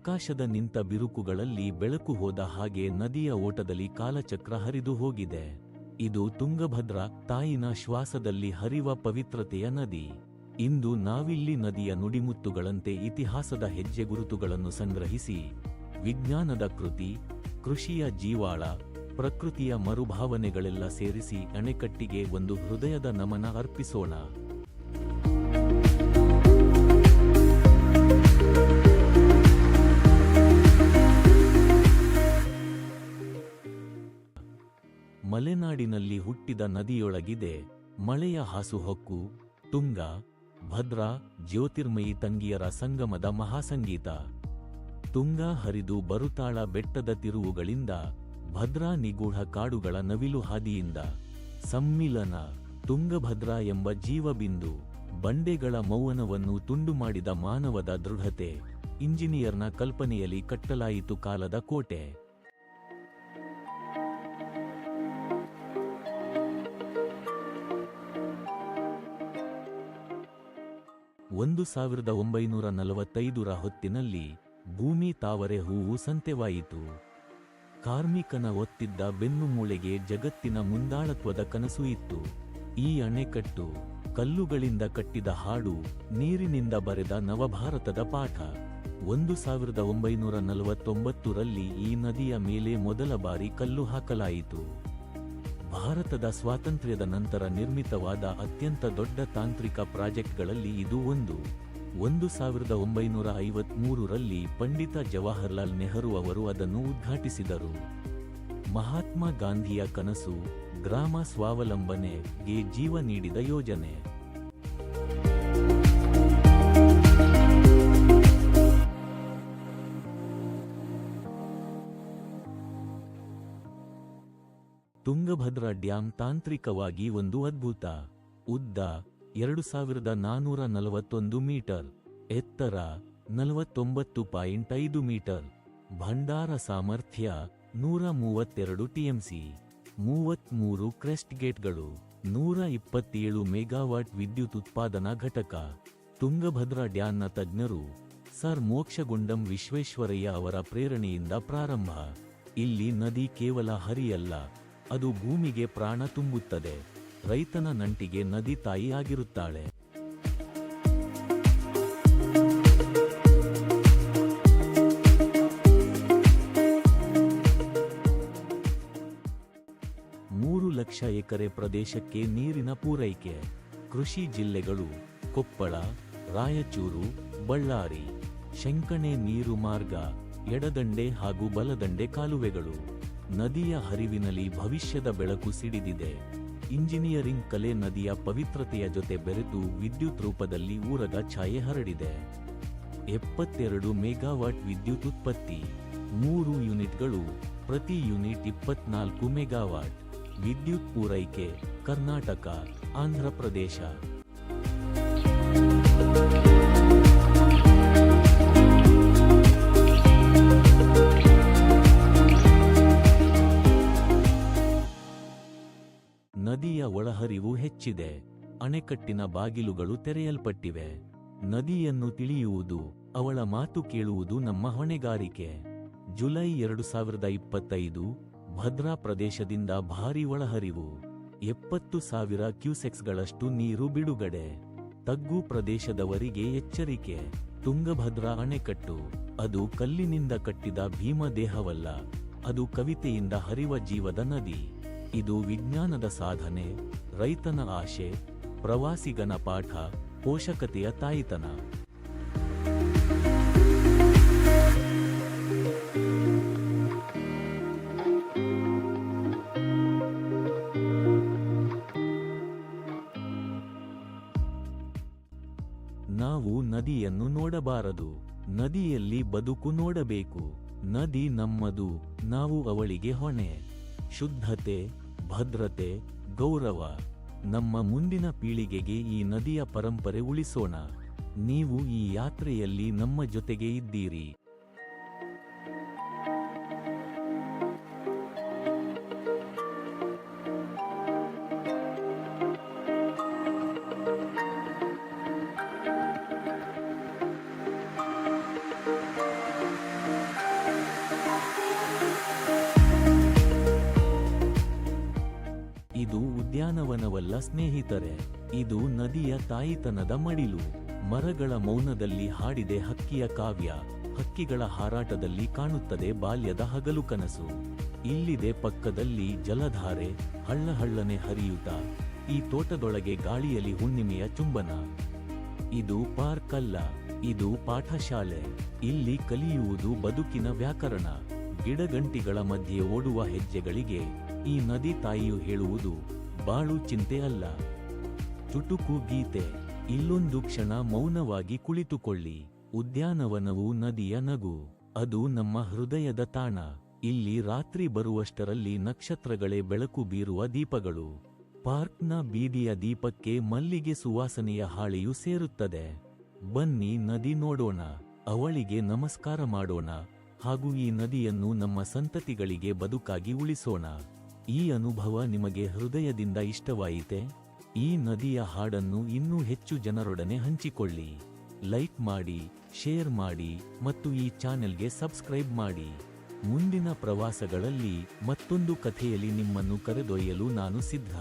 ಆಕಾಶದ ನಿಂತ ಬಿರುಕುಗಳಲ್ಲಿ ಬೆಳಕು ಹೋದ ಹಾಗೆ ನದಿಯ ಓಟದಲ್ಲಿ ಕಾಲಚಕ್ರ ಹರಿದು ಹೋಗಿದೆ. ಇದು ತುಂಗಭದ್ರ, ತಾಯಿನ ಶ್ವಾಸದಲ್ಲಿ ಹರಿವ ಪವಿತ್ರತೆಯ ನದಿ. ಇಂದು ನಾವಿಲ್ಲಿ ನದಿಯ ನುಡಿಮುತ್ತುಗಳಂತೆ ಇತಿಹಾಸದ ಹೆಜ್ಜೆಗುರುತುಗಳನ್ನು ಸಂಗ್ರಹಿಸಿ, ವಿಜ್ಞಾನದ ಕೃತಿ, ಕೃಷಿಯ ಜೀವಾಳ, ಪ್ರಕೃತಿಯ ಮರುಭಾವನೆಗಳೆಲ್ಲ ಸೇರಿಸಿ ಅಣೆಕಟ್ಟಿಗೆ ಒಂದು ಹೃದಯದ ನಮನ ಅರ್ಪಿಸೋಣ. ಮಲೆನಾಡಿನಲ್ಲಿ ಹುಟ್ಟಿದ ನದಿಯೊಳಗಿದೆ ಮಳೆಯ ಹಾಸುಹೊಕ್ಕು, ತುಂಗ, ಭದ್ರಾ, ಜ್ಯೋತಿರ್ಮಯಿ ತಂಗಿಯರ ಸಂಗಮದ ಮಹಾಸಂಗೀತ. ತುಂಗ ಹರಿದು ಬರುತಾಳ ಬೆಟ್ಟದ ತಿರುವುಗಳಿಂದ ಭದ್ರಾ ನಿಗೂಢ ಕಾಡುಗಳ ನವಿಲು ಹಾದಿಯಿಂದ. ಸಮ್ಮಿಲನ ತುಂಗಭದ್ರಾ ಎಂಬ ಜೀವಬಿಂದು ಬಂಡೆಗಳ ಮೌವನವನ್ನು ತುಂಡು ಮಾಡಿದ ಮಾನವದ ದೃಢತೆ ಇಂಜಿನಿಯರ್ನ ಕಲ್ಪನೆಯಲ್ಲಿ ಕಟ್ಟಲಾಯಿತು ಕಾಲದ ಕೋಟೆ. ಒಂದು ಸಾವಿರದ ಒಂಬೈನೂರ ನಲವತ್ತೈದರ ಹೊತ್ತಿನಲ್ಲಿ ಭೂಮಿ ತಾವರೆ ಹೂವು ಸಂತೆವಾಯಿತು. ಕಾರ್ಮಿಕನ ಒತ್ತಿದ್ದ ಬೆನ್ನು ಮೂಳೆಗೆ ಜಗತ್ತಿನ ಮುಂದಾಳತ್ವದ ಕನಸು ಇತ್ತು. ಈ ಅಣೆಕಟ್ಟು, ಕಲ್ಲುಗಳಿಂದ ಕಟ್ಟಿದ ಹಾಡು, ನೀರಿನಿಂದ ಬರೆದ ನವಭಾರತದ ಪಾಠ. ಒಂದು ಸಾವಿರದ ಒಂಬೈನೂರ ನಲವತ್ತೊಂಬತ್ತರಲ್ಲಿ ಈ ನದಿಯ ಮೇಲೆ ಮೊದಲ ಬಾರಿ ಕಲ್ಲು ಹಾಕಲಾಯಿತು. ಭಾರತದ ಸ್ವಾತಂತ್ರ್ಯದ ನಂತರ ನಿರ್ಮಿತವಾದ ಅತ್ಯಂತ ದೊಡ್ಡ ತಾಂತ್ರಿಕ ಪ್ರಾಜೆಕ್ಟ್ಗಳಲ್ಲಿ ಇದು ಒಂದು. ಒಂದು ಸಾವಿರದ ಒಂಬೈನೂರ ಐವತ್ಮೂರರಲ್ಲಿ ಪಂಡಿತ ಜವಾಹರ್ಲಾಲ್ ನೆಹರು ಅವರು ಅದನ್ನು ಉದ್ಘಾಟಿಸಿದರು. ಮಹಾತ್ಮ ಗಾಂಧಿಯ ಕನಸು, ಗ್ರಾಮ ಸ್ವಾವಲಂಬನೆಗೆ ಜೀವ ನೀಡಿದ ಯೋಜನೆ. ತುಂಗಭದ್ರಾ ಡ್ಯಾಂ ತಾಂತ್ರಿಕವಾಗಿ ಒಂದು ಅದ್ಭುತ, ಉದ್ದ, ಎರಡು ಸಾವಿರದ ನಾನೂರ ನಲವತ್ತೊಂದು ಮೀಟರ್, ಎತ್ತರ, ನಲವತ್ತೊಂಬತ್ತು ಪಾಯಿಂಟ್ ಐದು ಮೀಟರ್, ಭಂಡಾರ ಸಾಮರ್ಥ್ಯ ನೂರ ಮೂವತ್ತೆರಡು ಟಿಎಂಸಿ, ಮೂವತ್ಮೂರು ಕ್ರೆಸ್ಟ್ ಗೇಟ್ಗಳು, ನೂರ ಇಪ್ಪತ್ತೇಳು ಮೆಗಾವಾಟ್ ವಿದ್ಯುತ್ ಉತ್ಪಾದನಾ ಘಟಕ. ತುಂಗಭದ್ರಾ ಡ್ಯಾನ್ನ ತಜ್ಞರು ಸರ್ ಮೋಕ್ಷಗುಂಡಂ ವಿಶ್ವೇಶ್ವರಯ್ಯ ಅವರ ಪ್ರೇರಣೆಯಿಂದ ಪ್ರಾರಂಭ. ಇಲ್ಲಿ ನದಿ ಕೇವಲ ಹರಿಯಲ್ಲ ಅದು ಭೂಮಿಗೆ ಪ್ರಾಣ ತುಂಬುತ್ತದೆ. ರೈತನ ನಂಟಿಗೆ ನದಿ ತಾಯಿ ಆಗಿರುತ್ತಾಳೆ. ಮೂರು ಲಕ್ಷ ಎಕರೆ ಪ್ರದೇಶಕ್ಕೆ ನೀರಿನ ಪೂರೈಕೆ. ಕೃಷಿ ಜಿಲ್ಲೆಗಳು ಕೊಪ್ಪಳ, ರಾಯಚೂರು, ಬಳ್ಳಾರಿ, ಶಂಕಣೆ ನೀರು ಮಾರ್ಗ, ಎಡದಂಡೆ ಹಾಗೂ ಬಲದಂಡೆ ಕಾಲುವೆಗಳು. ನದಿಯ ಹರಿವಿನಲ್ಲಿ ಭವಿಷ್ಯದ ಬೆಳಕು ಸಿಡಿದಿದೆ. ಇಂಜಿನಿಯರಿಂಗ್ ಕಲೆ ನದಿಯ ಪವಿತ್ರತೆಯ ಜೊತೆ ಬೆರೆತು ವಿದ್ಯುತ್ ರೂಪದಲ್ಲಿ ಊರದ ಛಾಯೆ ಹರಡಿದೆ. ಎಪ್ಪತ್ತೆರಡು ಮೆಗಾವಾಟ್ ವಿದ್ಯುತ್ ಉತ್ಪತ್ತಿ, ಮೂರು ಯೂನಿಟ್ಗಳು, ಪ್ರತಿ ಯೂನಿಟ್ ಇಪ್ಪತ್ನಾಲ್ಕು ಮೆಗಾವಾಟ್, ವಿದ್ಯುತ್ ಪೂರೈಕೆ, ಕರ್ನಾಟಕ ಆಂಧ್ರಪ್ರದೇಶ ನದಿಯ ಒಳಹರಿವು ಹೆಚ್ಚಿದೆ, ಅಣೆಕಟ್ಟಿನ ಬಾಗಿಲುಗಳು ತೆರೆಯಲ್ಪಟ್ಟಿವೆ. ನದಿಯನ್ನು ತಿಳಿಯುವುದು, ಅವಳ ಮಾತು ಕೇಳುವುದು ನಮ್ಮ ಹೊಣೆಗಾರಿಕೆ. ಜುಲೈ ಎರಡು ಸಾವಿರದ ಇಪ್ಪತ್ತೈದು, ಭದ್ರಾ ಪ್ರದೇಶದಿಂದ ಭಾರಿ ಒಳಹರಿವು. ಎಪ್ಪತ್ತು ಸಾವಿರ ಕ್ಯೂಸೆಕ್ಸ್ಗಳಷ್ಟು ನೀರು ಬಿಡುಗಡೆ. ತಗ್ಗು ಪ್ರದೇಶದವರಿಗೆ ಎಚ್ಚರಿಕೆ, ತುಂಗಭದ್ರಾ ಅಣೆಕಟ್ಟು. ಅದು ಕಲ್ಲಿನಿಂದ ಕಟ್ಟಿದ ಭೀಮದೇಹವಲ್ಲ, ಅದು ಕವಿತೆಯಿಂದ ಹರಿವ ಜೀವದ ನದಿ. ಇದು ವಿಜ್ಞಾನದ ಸಾಧನೆ, ರೈತನ ಆಶೆ ಪ್ರವಾಸಿಗನ ಪಾಠ ಪೋಷಕತೆಯ ತಾಯಿತನ. ನಾವು ನದಿಯನ್ನು ನೋಡಬಾರದು. ನದಿಯಲ್ಲಿ ಬದುಕು ನೋಡಬೇಕು. ನದಿ ನಮ್ಮದು. ನಾವು ಅವಳಿಗೆ ಹೊಣೆ. ಶುದ್ಧತೆ, ಭದ್ರತೆ, ಗೌರವ ನಮ್ಮ ಮುಂದಿನ ಪೀಳಿಗೆಗೆ ಈ ನದಿಯ ಪರಂಪರೆ ಉಳಿಸೋಣ. ನೀವು ಈ ಯಾತ್ರೆಯಲ್ಲಿ ನಮ್ಮ ಜೊತೆಗೆ ಇದ್ದೀರಿ. ಅಲ್ಲ ಸ್ನೇಹಿತರೆ, ಇದು ನದಿಯ ತಾಯಿತನದ ಮಡಿಲು. ಮರಗಳ ಮೌನದಲ್ಲಿ ಹಾಡಿದೆ ಹಕ್ಕಿಯ ಕಾವ್ಯ, ಹಕ್ಕಿಗಳ ಹಾರಾಟದಲ್ಲಿ ಕಾಣುತ್ತದೆ ಬಾಲ್ಯದ ಹಗಲು ಕನಸು. ಇಲ್ಲಿದೆ ಪಕ್ಕದಲ್ಲಿ ಜಲಧಾರೆ ಹಳ್ಳಹಳ್ಳನೆ ಹರಿಯುತ್ತ, ಈ ತೋಟದೊಳಗೆ ಗಾಳಿಯಲ್ಲಿ ಹುಣ್ಣಿಮೆಯ ಚುಂಬನ. ಇದು ಪಾರ್ಕ್ ಅಲ್ಲ, ಇದು ಪಾಠಶಾಲೆ. ಇಲ್ಲಿ ಕಲಿಯುವುದು ಬದುಕಿನ ವ್ಯಾಕರಣ. ಗಿಡಗಂಟಿಗಳ ಮಧ್ಯೆ ಓಡುವ ಹೆಜ್ಜೆಗಳಿಗೆ ಈ ನದಿ ತಾಯಿಯು ಹೇಳುವುದು ಬಾಳು ಚಿಂತೆ ಅಲ್ಲ. ಚುಟುಕು ಗೀತೆ, ಇಲ್ಲೊಂದು ಕ್ಷಣ ಮೌನವಾಗಿ ಕುಳಿತುಕೊಳ್ಳಿ. ಉದ್ಯಾನವನವು ನದಿಯ ನಗು, ಅದು ನಮ್ಮ ಹೃದಯದ ತಾಣ. ಇಲ್ಲಿ ರಾತ್ರಿ ಬರುವಷ್ಟರಲ್ಲಿ ನಕ್ಷತ್ರಗಳೇ ಬೆಳಕು ಬೀರುವ ದೀಪಗಳು. ಪಾರ್ಕ್ನ ಬೀದಿಯ ದೀಪಕ್ಕೆ ಮಲ್ಲಿಗೆ ಸುವಾಸನೆಯ ಹಾಳೆಯು ಸೇರುತ್ತದೆ. ಬನ್ನಿ ನದಿ ನೋಡೋಣ, ಅವಳಿಗೆ ನಮಸ್ಕಾರ ಮಾಡೋಣ ಹಾಗೂ ಈ ನದಿಯನ್ನು ನಮ್ಮ ಸಂತತಿಗಳಿಗೆ ಬದುಕಾಗಿ ಉಳಿಸೋಣ. ಈ ಅನುಭವ ನಿಮಗೆ ಹೃದಯದಿಂದ ಇಷ್ಟವಾಯಿತೆ? ಈ ನದಿಯ ಹಾಡನ್ನು ಇನ್ನೂ ಹೆಚ್ಚು ಜನರೊಡನೆ ಹಂಚಿಕೊಳ್ಳಿ. ಲೈಕ್ ಮಾಡಿ, ಶೇರ್ ಮಾಡಿ ಮತ್ತು ಈ ಚಾನೆಲ್ಗೆ ಸಬ್ಸ್ಕ್ರೈಬ್ ಮಾಡಿ. ಮುಂದಿನ ಪ್ರವಾಸಗಳಲ್ಲಿ ಮತ್ತೊಂದು ಕಥೆಯಲ್ಲಿ ನಿಮ್ಮನ್ನು ಕರೆದೊಯ್ಯಲು ನಾನು ಸಿದ್ಧ.